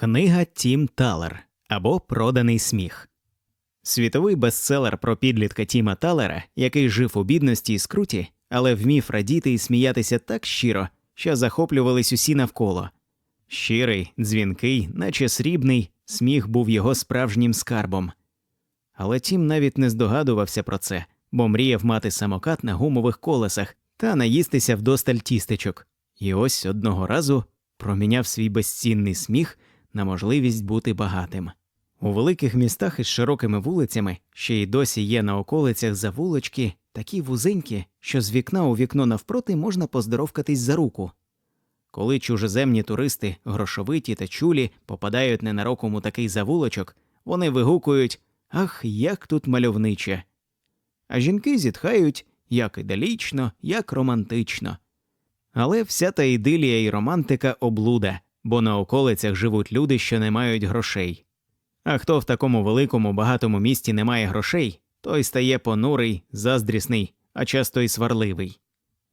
Книга Тім Талер або Проданий сміх. Світовий бестселер про підлітка Тіма Талера, який жив у бідності і скруті, але вмів радіти і сміятися так щиро, що захоплювались усі навколо. Щирий, дзвінкий, наче срібний, сміх був його справжнім скарбом. Але Тім навіть не здогадувався про це, бо мріяв мати самокат на гумових колесах та наїстися вдосталь тістечок. І ось одного разу проміняв свій безцінний сміх на можливість бути багатим. У великих містах із широкими вулицями ще й досі є на околицях завулочки, такі вузенькі, що з вікна у вікно навпроти можна поздоровкатись за руку. Коли чужеземні туристи, грошовиті та чулі попадають ненароком у такий завулочок, вони вигукують Ах, як тут мальовниче. А жінки зітхають як ідалічно, як романтично. Але вся та ідилія і романтика облуда, бо на околицях живуть люди, що не мають грошей. А хто в такому великому багатому місті не має грошей, той стає понурий, заздрісний, а часто й сварливий.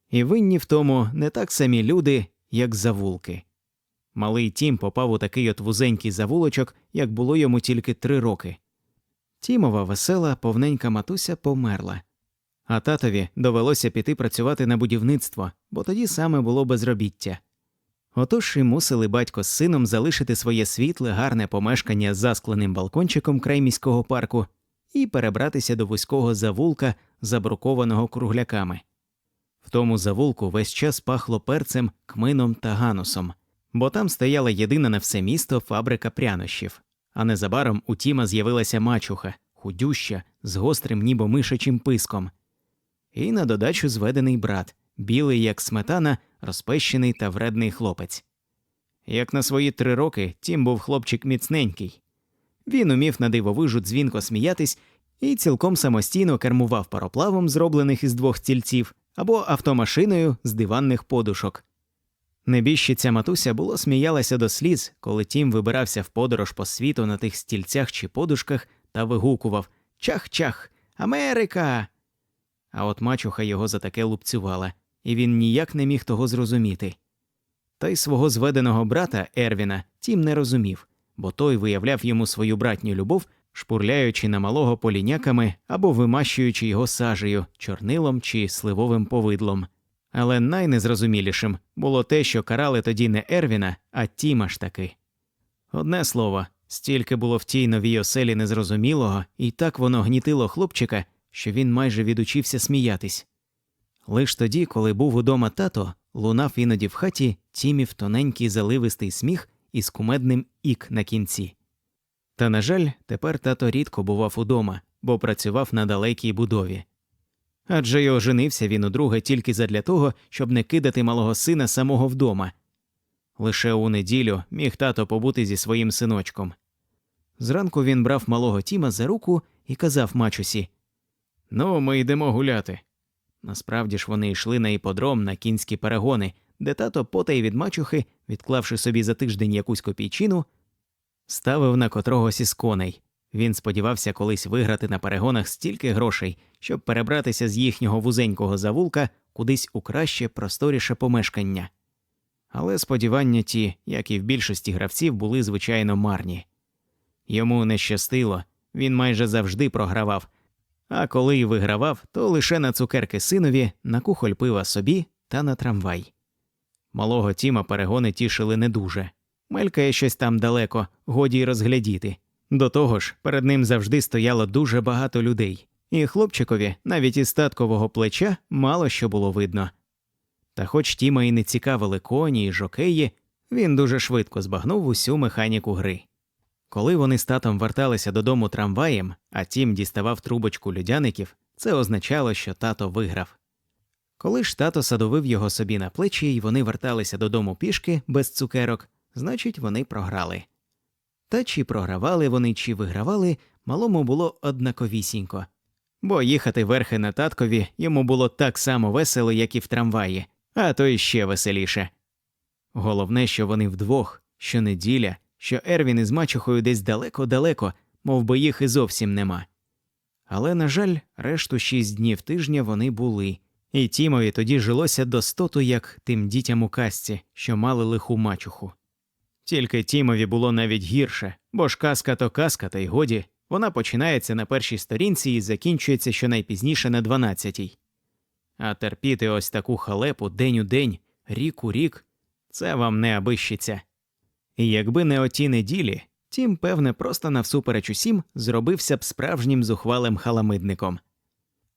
І винні в тому не так самі люди, як завулки. Малий Тім попав у такий от вузенький завулочок, як було йому тільки три роки. Тімова весела, повненька матуся померла, а татові довелося піти працювати на будівництво, бо тоді саме було безробіття. Отож і мусили батько з сином залишити своє світле, гарне помешкання з заскленим балкончиком край міського парку і перебратися до вузького завулка, забрукованого кругляками. В тому завулку весь час пахло перцем, кмином та ганусом, бо там стояла єдина на все місто фабрика прянощів. А незабаром у Тіма з'явилася мачуха, худюща, з гострим ніби мишачим писком. І на додачу зведений брат, білий, як сметана, розпещений та вредний хлопець. Як на свої три роки, Тім був хлопчик міцненький. Він умів на дивовижу дзвінко сміятись і цілком самостійно кермував пароплавом, зроблених із двох стільців, або автомашиною з диванних подушок. Небіжчиця матуся було сміялася до сліз, коли Тім вибирався в подорож по світу на тих стільцях чи подушках та вигукував Чах-чах, Америка. А от мачуха його за таке лупцювала, і він ніяк не міг того зрозуміти. Та й свого зведеного брата Ервіна Тім не розумів, бо той виявляв йому свою братню любов, шпурляючи на малого поліняками або вимащуючи його сажею, чорнилом чи сливовим повидлом. Але найнезрозумілішим було те, що карали тоді не Ервіна, а Тіма ж таки. Одне слово, стільки було в тій новій оселі незрозумілого, і так воно гнітило хлопчика, що він майже відучився сміятись. Лиш тоді, коли був удома тато, лунав іноді в хаті Тімів тоненький заливистий сміх із кумедним ік на кінці. Та, на жаль, тепер тато рідко бував удома, бо працював на далекій будові. Адже й оженився він удруге тільки задля того, щоб не кидати малого сина самого вдома. Лише у неділю міг тато побути зі своїм синочком. Зранку він брав малого Тіма за руку і казав мачусі Ну, ми йдемо гуляти. Насправді ж вони йшли на іподром на кінські перегони, де тато потай від мачухи, відклавши собі за тиждень якусь копійчину, ставив на котрогось із коней. Він сподівався колись виграти на перегонах стільки грошей, щоб перебратися з їхнього вузенького завулка кудись у краще, просторіше помешкання. Але сподівання ті, як і в більшості гравців, були звичайно марні. Йому не щастило, він майже завжди програвав, а коли й вигравав, то лише на цукерки синові, на кухоль пива собі та на трамвай. Малого Тіма перегони тішили не дуже. Мелькає щось там далеко, годі й розглядіти. До того ж, перед ним завжди стояло дуже багато людей, і хлопчикові, навіть із таткового плеча, мало що було видно. Та хоч Тіма і не цікавили коні й жокеї, він дуже швидко збагнув усю механіку гри. Коли вони з татом верталися додому трамваєм, а Тім діставав трубочку людяників, це означало, що тато виграв. Коли ж тато садовив його собі на плечі і вони верталися додому пішки без цукерок, значить, вони програли. Та чи програвали вони, чи вигравали, малому було однаковісінько, бо їхати верхи на таткові йому було так само весело, як і в трамваї, а то й ще веселіше. Головне, що вони вдвох, що неділя, що Ервін із мачухою десь далеко-далеко, мов би їх і зовсім нема. Але, на жаль, решту шість днів тижня вони були, і Тімові тоді жилося достоту, як тим дітям у казці, що мали лиху мачуху. Тільки Тімові було навіть гірше, бо ж казка то казка, та й годі, вона починається на першій сторінці і закінчується щонайпізніше на дванадцятій. А терпіти ось таку халепу день у день, рік у рік це вам не абищиться. Якби не оті неділі, Тім, певне, просто навсупереч усім зробився б справжнім зухвалим халамидником.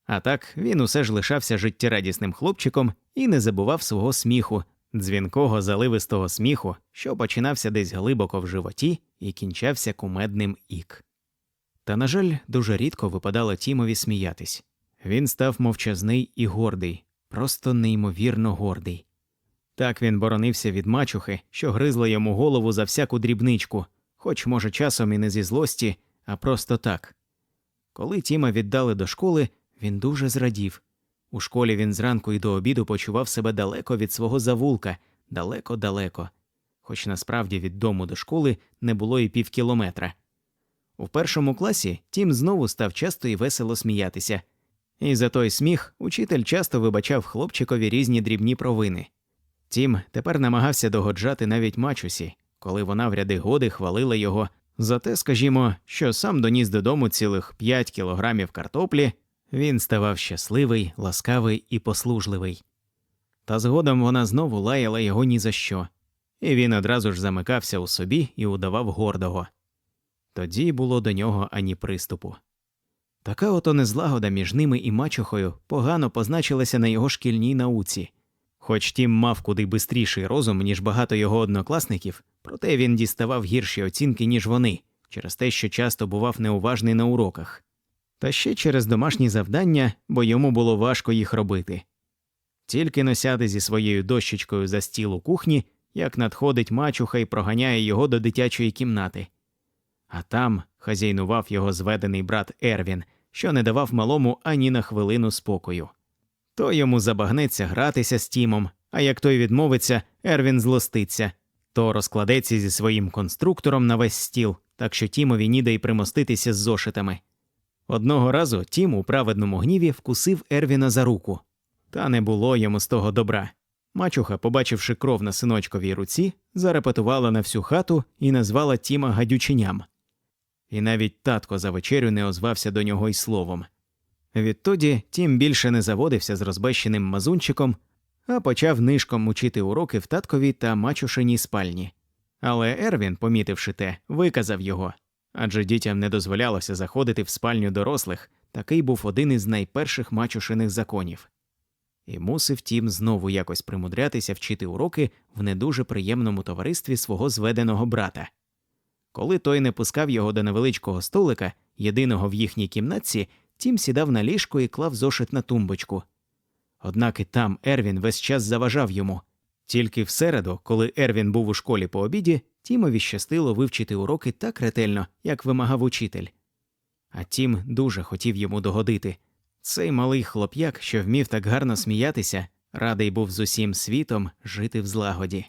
А так він усе ж лишався життєрадісним хлопчиком і не забував свого сміху, дзвінкого заливистого сміху, що починався десь глибоко в животі і кінчався кумедним ік. Та, на жаль, дуже рідко випадало Тімові сміятись. Він став мовчазний і гордий, просто неймовірно гордий. Так він боронився від мачухи, що гризла йому голову за всяку дрібничку, хоч, може, часом і не зі злості, а просто так. Коли Тіма віддали до школи, він дуже зрадів. У школі він зранку і до обіду почував себе далеко від свого завулка, далеко-далеко, хоч насправді від дому до школи не було і півкілометра. У першому класі Тім знову став часто і весело сміятися, і за той сміх учитель часто вибачав хлопчикові різні дрібні провини. Тім тепер намагався догоджати навіть мачусі, коли вона в ряди годи хвалила його за те, скажімо, що сам доніс додому цілих 5 кілограмів картоплі, він ставав щасливий, ласкавий і послужливий. Та згодом вона знову лаяла його ні за що, і він одразу ж замикався у собі і удавав гордого. Тоді було до нього ані приступу. Така ото незлагода між ними і мачухою погано позначилася на його шкільній науці. Хоч тім мав куди бистріший розум, ніж багато його однокласників, проте він діставав гірші оцінки, ніж вони, через те, що часто бував неуважний на уроках, та ще через домашні завдання, бо йому було важко їх робити. Тільки носяти зі своєю дощечкою за стіл у кухні, як надходить мачуха і проганяє його до дитячої кімнати. А там хазяйнував його зведений брат Ервін, що не давав малому ані на хвилину спокою. То йому забагнеться гратися з Тімом, а як той відмовиться, Ервін злоститься, то розкладеться зі своїм конструктором на весь стіл, так що Тімові ніде й примоститися з зошитами. Одного разу Тім у праведному гніві вкусив Ервіна за руку. Та не було йому з того добра. Мачуха, побачивши кров на синочковій руці, зарепетувала на всю хату і назвала Тіма гадюченям. І навіть татко за вечерю не озвався до нього й словом. Відтоді Тім більше не заводився з розбещеним мазунчиком, а почав нишком учити уроки в татковій та мачушиній спальні. Але Ервін, помітивши те, виказав його адже дітям не дозволялося заходити в спальню дорослих, такий був один із найперших мачушиних законів. І мусив Тім знову якось примудрятися вчити уроки в не дуже приємному товаристві свого зведеного брата. Коли той не пускав його до невеличкого столика, єдиного в їхній кімнатці, Тім сідав на ліжко і клав зошит на тумбочку. Однак і там Ервін весь час заважав йому. Тільки в середу, коли Ервін був у школі по обіді, Тімові щастило вивчити уроки так ретельно, як вимагав учитель. А Тім дуже хотів йому догодити. Цей малий хлоп'як, що вмів так гарно сміятися, радий був з усім світом жити в злагоді.